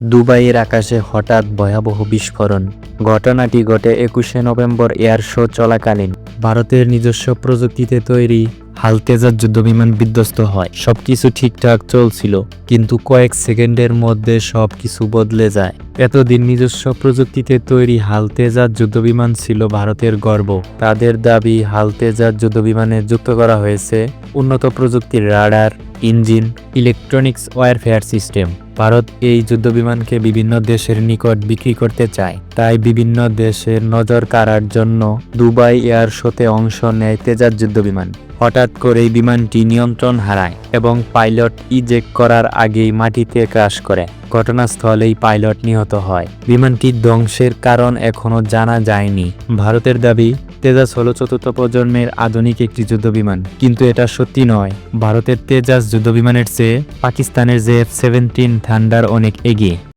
দুবাইয়ের আকাশে হঠাৎ ভয়াবহ বিস্ফোরণ। ঘটনাটি ঘটে একুশে নভেম্বর এয়ার শো চলাকালীন। ভারতের নিজস্ব প্রযুক্তিতে তৈরি হালতেজার যুদ্ধবিমান বিধ্বস্ত হয়। সবকিছু ঠিকঠাক চলছিল, কিন্তু কয়েক সেকেন্ডের মধ্যে সবকিছু বদলে যায়। এতদিন নিজস্ব প্রযুক্তিতে তৈরি হালতেজার যুদ্ধবিমান ছিল ভারতের গর্ব। তাদের দাবি হালতেজার যুদ্ধবিমানে যুক্ত করা হয়েছে উন্নত প্রযুক্তির radar, engine, electronics warfare system. Bharat এই যুদ্ধবিমানকে বিভিন্ন দেশের নিকট বিক্রি করতে চায়। তাই বিভিন্ন দেশের নজর কাড়ার জন্য দুবাই এয়ার শোতে অংশ নেয় তেজাজ যুদ্ধবিমান হঠাৎ করে বিমানটি নিয়ন্ত্রণ হারায় এবং পাইলট ইজেক্ট করার আগেই মাটিতে ক্রাশ করে। ঘটনাস্থলেই পাইলট নিহত হয়। বিমানটির ধ্বংসের কারণ এখনও জানা যায়নি। ভারতের দাবি, তেজাস হলো চতুর্থ প্রজন্মের আধুনিক একটি যুদ্ধবিমান কিন্তু এটা সত্যি নয়। ভারতের তেজাস যুদ্ধবিমানের চেয়ে পাকিস্তানের জে এফ সেভেন্টিন থান্ডার অনেক এগিয়ে।